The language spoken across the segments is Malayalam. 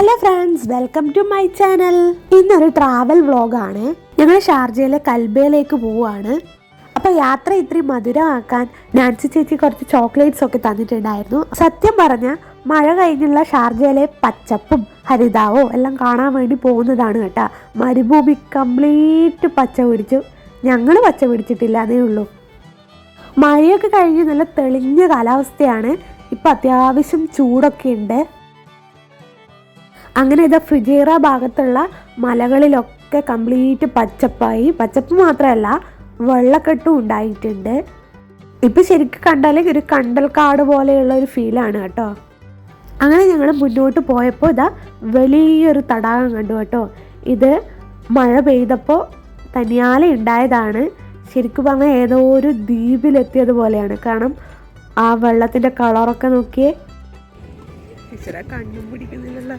Hello friends welcome to my channel ഇന്നൊരു ട്രാവൽ വ്ളോഗാണ് ഞങ്ങൾ ഷാർജയിലെ കൽബയിലേക്ക് പോവുകയാണ് അപ്പോൾ യാത്ര ഇത്രയും മധുരമാക്കാൻ നാൻസി ചേച്ചി കുറച്ച് ചോക്ലേറ്റ്സ് ഒക്കെ തന്നിട്ടുണ്ടായിരുന്നു. സത്യം പറഞ്ഞാൽ മഴ കഴിഞ്ഞുള്ള ഷാർജയിലെ പച്ചപ്പും ഹരിതാവോ എല്ലാം കാണാൻ വേണ്ടി പോകുന്നതാണ് കേട്ടോ. മരുഭൂമി കംപ്ലീറ്റ് പച്ച പിടിച്ചു. ഞങ്ങൾ പച്ച പിടിച്ചിട്ടില്ല അതേ ഉള്ളൂ. മഴയൊക്കെ കഴിഞ്ഞ് നല്ല തെളിഞ്ഞ കാലാവസ്ഥയാണ്. ഇപ്പം അത്യാവശ്യം ചൂടൊക്കെ ഉണ്ട്. അങ്ങനെ ഇതാ ഫുജേറ ഭാഗത്തുള്ള മലകളിലൊക്കെ കംപ്ലീറ്റ് പച്ചപ്പായി. പച്ചപ്പ് മാത്രമല്ല വെള്ളക്കെട്ടും ഉണ്ടായിട്ടുണ്ട്. ഇപ്പം ശരിക്കും കണ്ടാലേ ഒരു കണ്ടൽക്കാട് പോലെയുള്ള ഒരു ഫീലാണ് കേട്ടോ. അങ്ങനെ ഞങ്ങൾ മുന്നോട്ട് പോയപ്പോൾ ഇതാ വലിയൊരു തടാകം കണ്ടു കേട്ടോ. ഇത് മഴ പെയ്തപ്പോൾ തനിയാലെ ഉണ്ടായതാണ്. ശരിക്കും പറഞ്ഞാൽ ഏതോ ഒരു ദ്വീപിലെത്തിയത് പോലെയാണ്. കാരണം ആ വെള്ളത്തിന്റെ കളറൊക്കെ നോക്കിയേ. കണ്ണും പിടിക്കുന്നില്ലല്ലോ.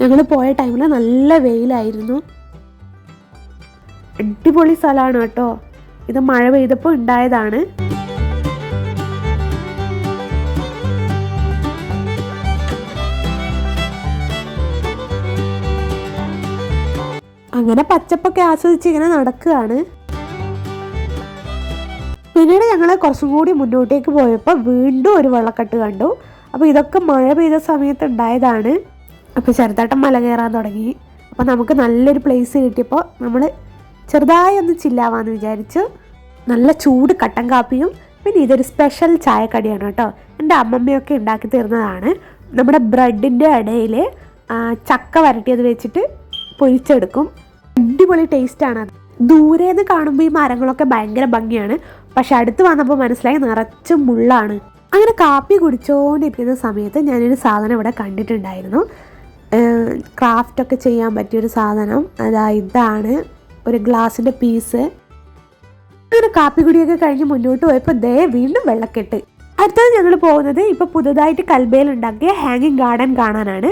ഞങ്ങൾ പോയ ടൈമിൽ നല്ല വെയിലായിരുന്നു. അടിപൊളി സ്ഥലമാണ് കേട്ടോ. ഇത് മഴ പെയ്തപ്പോൾ ഉണ്ടായതാണ്. അങ്ങനെ പച്ചപ്പൊക്കെ ആസ്വദിച്ച് ഇങ്ങനെ നടക്കുകയാണ്. പിന്നീട് ഞങ്ങൾ കുറച്ചും കൂടി മുന്നോട്ടേക്ക് പോയപ്പോൾ വീണ്ടും ഒരു വെള്ളക്കെട്ട് കണ്ടു. അപ്പോൾ ഇതൊക്കെ മഴ പെയ്ത സമയത്ത് ഉണ്ടായതാണ്. അപ്പോൾ ചെറുതായിട്ട് മല കയറാൻ തുടങ്ങി. അപ്പോൾ നമുക്ക് നല്ലൊരു പ്ലേസ് കിട്ടിയപ്പോൾ നമ്മൾ ചെറുതായി ഒന്ന് ചില്ലാവാന്ന് വിചാരിച്ചു നല്ല ചൂട് കട്ടൻ കാപ്പിയും പിന്നെ ഇതൊരു സ്പെഷ്യൽ ചായക്കടിയാണ് കേട്ടോ. എന്റെ അമ്മമ്മയൊക്കെ ഉണ്ടാക്കി തരുന്നതാണ്. നമ്മുടെ ബ്രെഡിന്റെ ഇടയിൽ ചക്ക വരട്ടിയത് വെച്ചിട്ട് പൊരിച്ചെടുക്കും. അടിപൊളി ടേസ്റ്റാണ് അത്. ദൂരെ നിന്ന് കാണുമ്പോൾ ഈ മരങ്ങളൊക്കെ ഭയങ്കര ഭംഗിയാണ്. പക്ഷെ അടുത്ത് വന്നപ്പോൾ മനസ്സിലായി നിറച്ചും മുള്ളാണ്. അങ്ങനെ കാപ്പി കുടിച്ചുകൊണ്ടിരിക്കുന്ന സമയത്ത് ഞാനൊരു സാധനം ഇവിടെ കണ്ടിട്ടുണ്ടായിരുന്നു. ക്രാഫ്റ്റൊക്കെ ചെയ്യാൻ പറ്റിയൊരു സാധനം. അതാ ഇതാണ് ഒരു ഗ്ലാസിന്റെ പീസ് അങ്ങനെ കാപ്പി കുടിയൊക്കെ കഴിഞ്ഞ് മുന്നോട്ട് പോയപ്പോൾ ദേ വീണ്ടും വെള്ളക്കെട്ട്. അടുത്തത് ഞങ്ങൾ പോകുന്നത് ഇപ്പോൾ പുതുതായിട്ട് കൽബയിലുണ്ടാക്കിയ ഹാങ്ങിങ് ഗാർഡൻ കാണാനാണ്.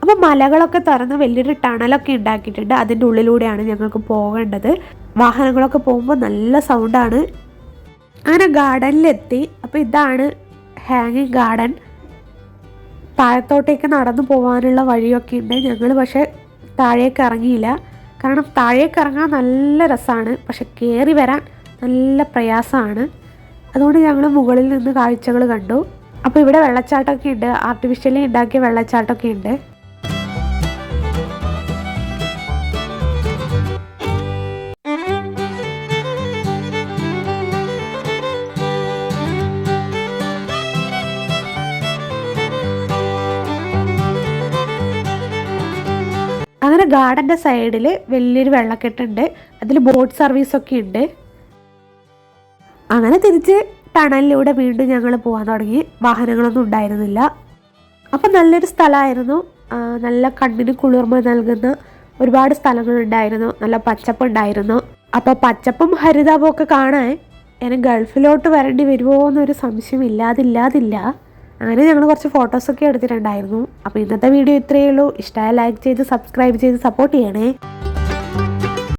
അപ്പോൾ മലകളൊക്കെ തുറന്ന് വലിയൊരു ടണലൊക്കെ ഉണ്ടാക്കിയിട്ടുണ്ട്. അതിന്റെ ഉള്ളിലൂടെയാണ് ഞങ്ങൾക്ക് പോകേണ്ടത്. വാഹനങ്ങളൊക്കെ പോകുമ്പോൾ നല്ല സൗണ്ടാണ് അങ്ങനെ ഗാർഡനിലെത്തി. അപ്പോൾ ഇതാണ് ഹാങ്ങിങ് ഗാർഡൻ താഴത്തോട്ടേക്ക് നടന്നു പോകാനുള്ള വഴിയൊക്കെ ഉണ്ട്. ഞങ്ങൾ പക്ഷേ താഴേക്ക് ഇറങ്ങിയില്ല. കാരണം താഴേക്ക് ഇറങ്ങാൻ നല്ല രസമാണ് പക്ഷെ കയറി വരാൻ നല്ല പ്രയാസമാണ്. അതുകൊണ്ട് ഞങ്ങൾ മുകളിൽ നിന്ന് കാഴ്ചകൾ കണ്ടു. അപ്പോൾ ഇവിടെ വെള്ളച്ചാട്ടമൊക്കെ ഉണ്ട്. ആർട്ടിഫിഷ്യലി ഉണ്ടാക്കിയ വെള്ളച്ചാട്ടമൊക്കെ ഉണ്ട്. അങ്ങനെ ഗാർഡന്റെ സൈഡിൽ വലിയൊരു വെള്ളക്കെട്ടുണ്ട്. അതിൽ ബോട്ട് സർവീസൊക്കെ ഉണ്ട്. അങ്ങനെ തിരിച്ച് ടണലിലൂടെ വീണ്ടും ഞങ്ങൾ പോകാൻ തുടങ്ങി. വാഹനങ്ങളൊന്നും ഉണ്ടായിരുന്നില്ല. അപ്പം നല്ലൊരു സ്ഥലമായിരുന്നു. നല്ല കണ്ണിന് കുളിർമ നൽകുന്ന ഒരുപാട് സ്ഥലങ്ങളുണ്ടായിരുന്നു നല്ല പച്ചപ്പുണ്ടായിരുന്നു അപ്പോൾ പച്ചപ്പും ഹരിതാപവും ഒക്കെ കാണാൻ എന്നെ ഗൾഫിലോട്ട് വരേണ്ടി വരുമോ എന്നൊരു സംശയം ഇല്ലാതില്ലാതില്ല. അങ്ങനെ ഞങ്ങൾ കുറച്ച് ഫോട്ടോസൊക്കെ എടുത്തിട്ടുണ്ടായിരുന്നു. അപ്പോൾ ഇന്നത്തെ വീഡിയോ ഇത്രയേ ഉള്ളൂ. ഇഷ്ടമായ ലൈക്ക് ചെയ്ത് സബ്സ്ക്രൈബ് ചെയ്ത് സപ്പോർട്ട് ചെയ്യണേ.